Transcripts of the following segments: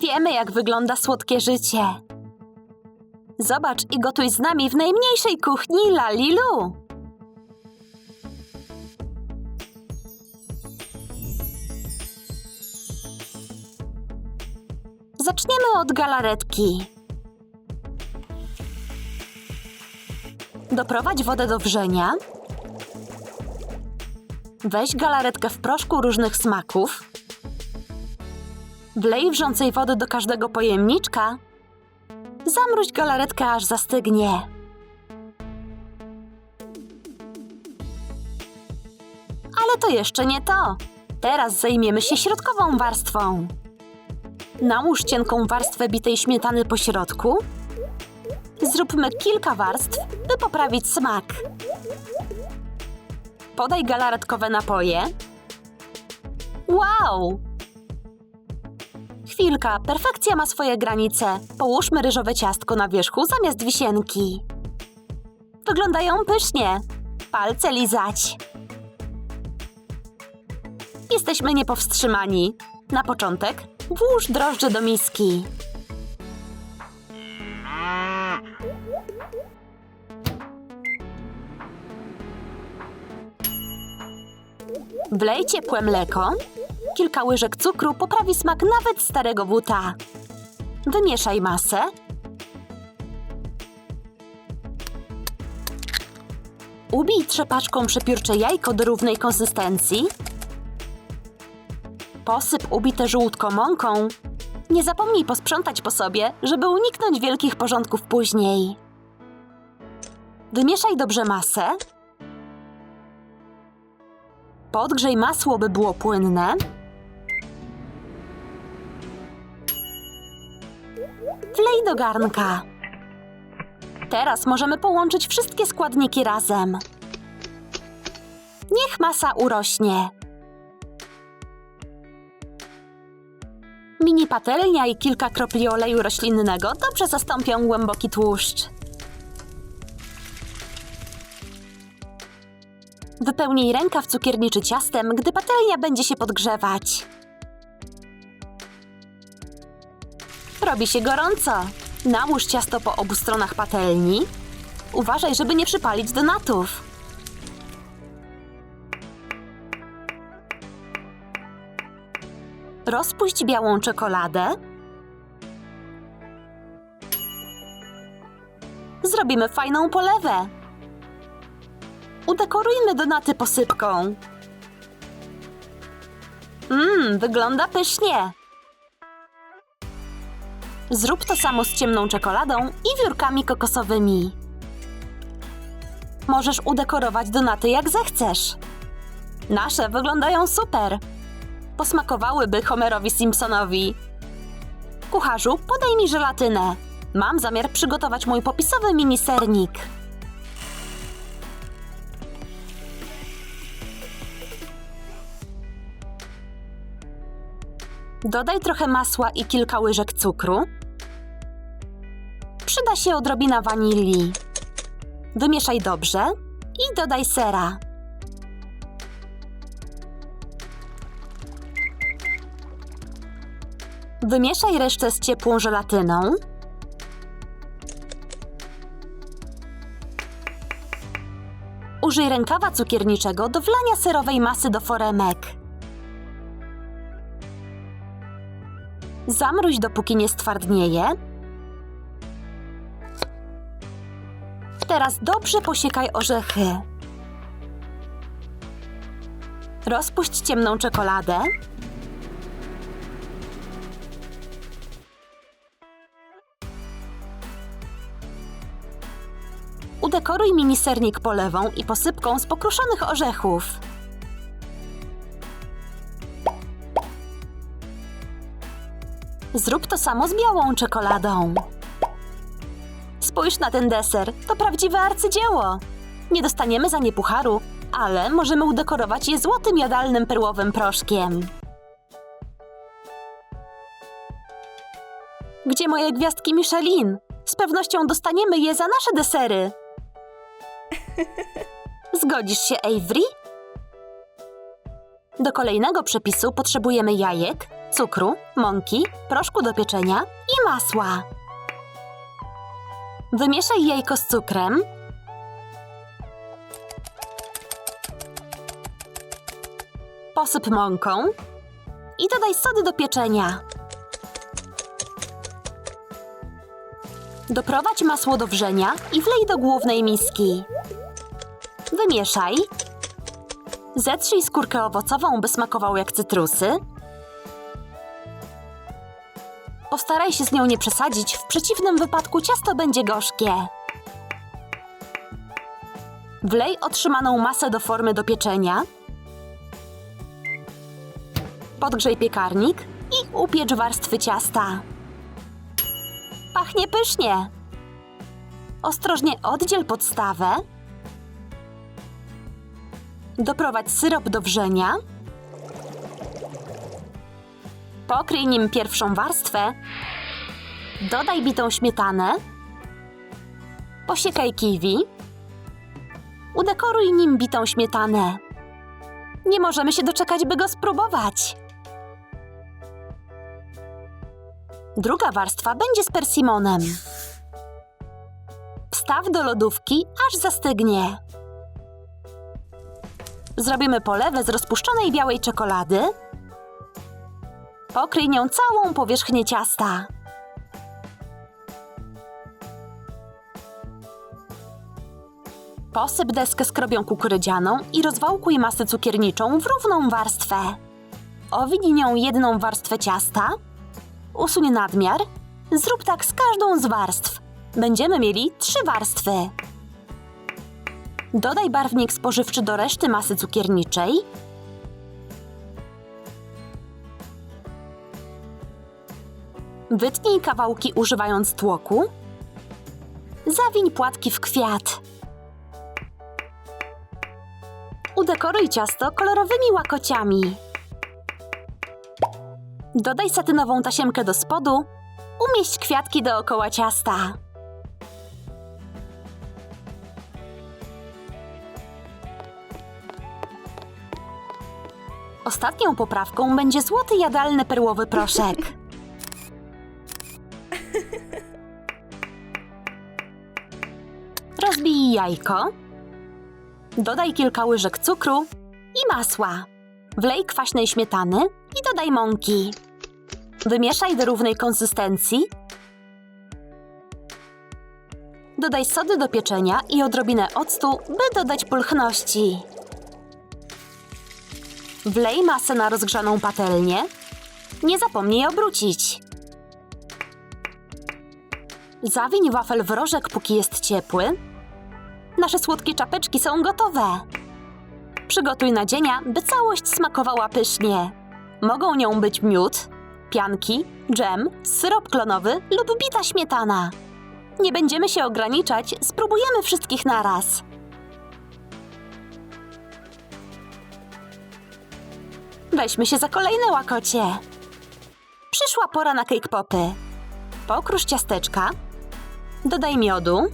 Wiemy, jak wygląda słodkie życie. Zobacz i gotuj z nami w najmniejszej kuchni Lalilu. Zaczniemy od galaretki. Doprowadź wodę do wrzenia. Weź galaretkę w proszku różnych smaków. Wlej wrzącej wody do każdego pojemniczka. Zamróź galaretkę, aż zastygnie. Ale to jeszcze nie to. Teraz zajmiemy się środkową warstwą. Nałóż cienką warstwę bitej śmietany po środku. Zróbmy kilka warstw, by poprawić smak. Podaj galaretkowe napoje. Wow! Chwilka, perfekcja ma swoje granice. Połóżmy ryżowe ciastko na wierzchu zamiast wisienki. Wyglądają pysznie. Palce lizać. Jesteśmy niepowstrzymani. Na początek włóż drożdże do miski. Wlej ciepłe mleko. Kilka łyżek cukru poprawi smak nawet starego buta. Wymieszaj masę. Ubij trzepaczką przepiórcze jajko do równej konsystencji. Posyp ubite żółtko mąką. Nie zapomnij posprzątać po sobie, żeby uniknąć wielkich porządków później. Wymieszaj dobrze masę. Podgrzej masło, by było płynne. Wlej do garnka. Teraz możemy połączyć wszystkie składniki razem. Niech masa urośnie. Mini patelnia i kilka kropli oleju roślinnego dobrze zastąpią głęboki tłuszcz. Wypełnij rękaw cukierniczy ciastem, gdy patelnia będzie się podgrzewać. Robi się gorąco. Nałóż ciasto po obu stronach patelni. Uważaj, żeby nie przypalić donatów. Rozpuść białą czekoladę. Zrobimy fajną polewę. Udekorujmy donaty posypką. Mmm, wygląda pysznie. Zrób to samo z ciemną czekoladą i wiórkami kokosowymi. Możesz udekorować donaty jak zechcesz. Nasze wyglądają super. Posmakowałyby Homerowi Simpsonowi. Kucharzu, podaj mi żelatynę. Mam zamiar przygotować mój popisowy mini sernik. Dodaj trochę masła i kilka łyżek cukru. Przyda się odrobina wanilii. Wymieszaj dobrze i dodaj sera. Wymieszaj resztę z ciepłą żelatyną. Użyj rękawa cukierniczego do wlania serowej masy do foremek. Zamróź dopóki nie stwardnieje. Teraz dobrze posiekaj orzechy. Rozpuść ciemną czekoladę. Udekoruj mini sernik polewą i posypką z pokruszonych orzechów. Zrób to samo z białą czekoladą. Spójrz na ten deser, to prawdziwe arcydzieło. Nie dostaniemy za nie pucharu, ale możemy udekorować je złotym jadalnym perłowym proszkiem. Gdzie moje gwiazdki Michelin? Z pewnością dostaniemy je za nasze desery. Zgodzisz się, Avery? Do kolejnego przepisu potrzebujemy jajek, cukru, mąki, proszku do pieczenia i masła. Wymieszaj jajko z cukrem. Posyp mąką i dodaj sody do pieczenia. Doprowadź masło do wrzenia i wlej do głównej miski. Wymieszaj. Zetrzyj skórkę owocową, by smakował jak cytrusy. Postaraj się z nią nie przesadzić, w przeciwnym wypadku ciasto będzie gorzkie. Wlej otrzymaną masę do formy do pieczenia. Podgrzej piekarnik i upiecz warstwy ciasta. Pachnie pysznie. Ostrożnie oddziel podstawę. Doprowadź syrop do wrzenia. Pokryj nim pierwszą warstwę. Dodaj bitą śmietanę. Posiekaj kiwi. Udekoruj nim bitą śmietanę. Nie możemy się doczekać, by go spróbować. Druga warstwa będzie z persimonem. Wstaw do lodówki, aż zastygnie. Zrobimy polewę z rozpuszczonej białej czekolady. Pokryj nią całą powierzchnię ciasta. Posyp deskę skrobią kukurydzianą i rozwałkuj masę cukierniczą w równą warstwę. Owinij nią jedną warstwę ciasta. Usuń nadmiar. Zrób tak z każdą z warstw. Będziemy mieli trzy warstwy. Dodaj barwnik spożywczy do reszty masy cukierniczej. Wytnij kawałki używając tłoku. Zawiń płatki w kwiat. Udekoruj ciasto kolorowymi łakociami. Dodaj satynową tasiemkę do spodu. Umieść kwiatki dookoła ciasta. Ostatnią poprawką będzie złoty jadalny perłowy proszek. Rozbij jajko. Dodaj kilka łyżek cukru i masła. Wlej kwaśnej śmietany i dodaj mąki. Wymieszaj do równej konsystencji. Dodaj sody do pieczenia i odrobinę octu, by dodać pulchności. Wlej masę na rozgrzaną patelnię. Nie zapomnij obrócić. Zawiń wafel w rożek, póki jest ciepły. Nasze słodkie czapeczki są gotowe. Przygotuj nadzienia, by całość smakowała pysznie. Mogą nią być miód, pianki, dżem, syrop klonowy lub bita śmietana. Nie będziemy się ograniczać, spróbujemy wszystkich naraz. Weźmy się za kolejne łakocie. Przyszła pora na cake popy. Pokrusz ciasteczka. Dodaj miodu.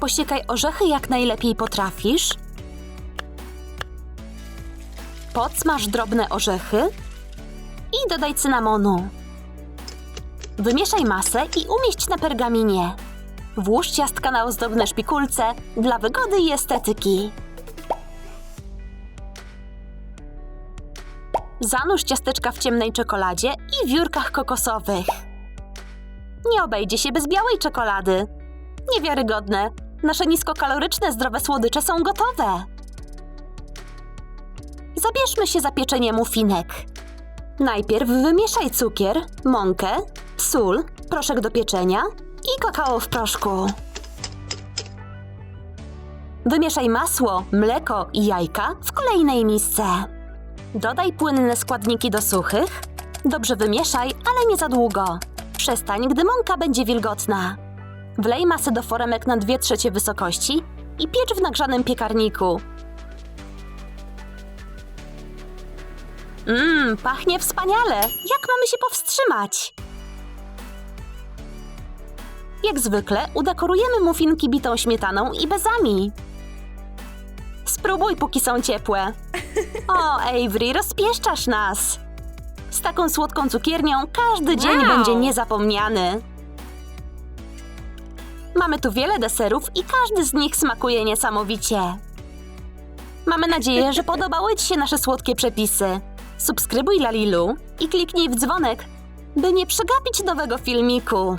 Posiekaj orzechy jak najlepiej potrafisz. Podsmaż drobne orzechy i dodaj cynamonu. Wymieszaj masę i umieść na pergaminie. Włóż ciastka na ozdobne szpikulce dla wygody i estetyki. Zanurz ciasteczka w ciemnej czekoladzie i wiórkach kokosowych. Nie obejdzie się bez białej czekolady. Niewiarygodne. Nasze niskokaloryczne, zdrowe słodycze są gotowe. Zabierzmy się za pieczenie muffinek. Najpierw wymieszaj cukier, mąkę, sól, proszek do pieczenia i kakao w proszku. Wymieszaj masło, mleko i jajka w kolejnej misce. Dodaj płynne składniki do suchych. Dobrze wymieszaj, ale nie za długo. Przestań, gdy mąka będzie wilgotna. Wlej masę do foremek na 2 trzecie wysokości i piecz w nagrzanym piekarniku. Mmm, pachnie wspaniale! Jak mamy się powstrzymać? Jak zwykle udekorujemy muffinki bitą śmietaną i bezami. Spróbuj, póki są ciepłe. O, Avery, rozpieszczasz nas. Z taką słodką cukiernią każdy dzień Wow. będzie niezapomniany. Mamy tu wiele deserów i każdy z nich smakuje niesamowicie. Mamy nadzieję, że podobały Ci się nasze słodkie przepisy. Subskrybuj Lalilu i kliknij w dzwonek, by nie przegapić nowego filmiku.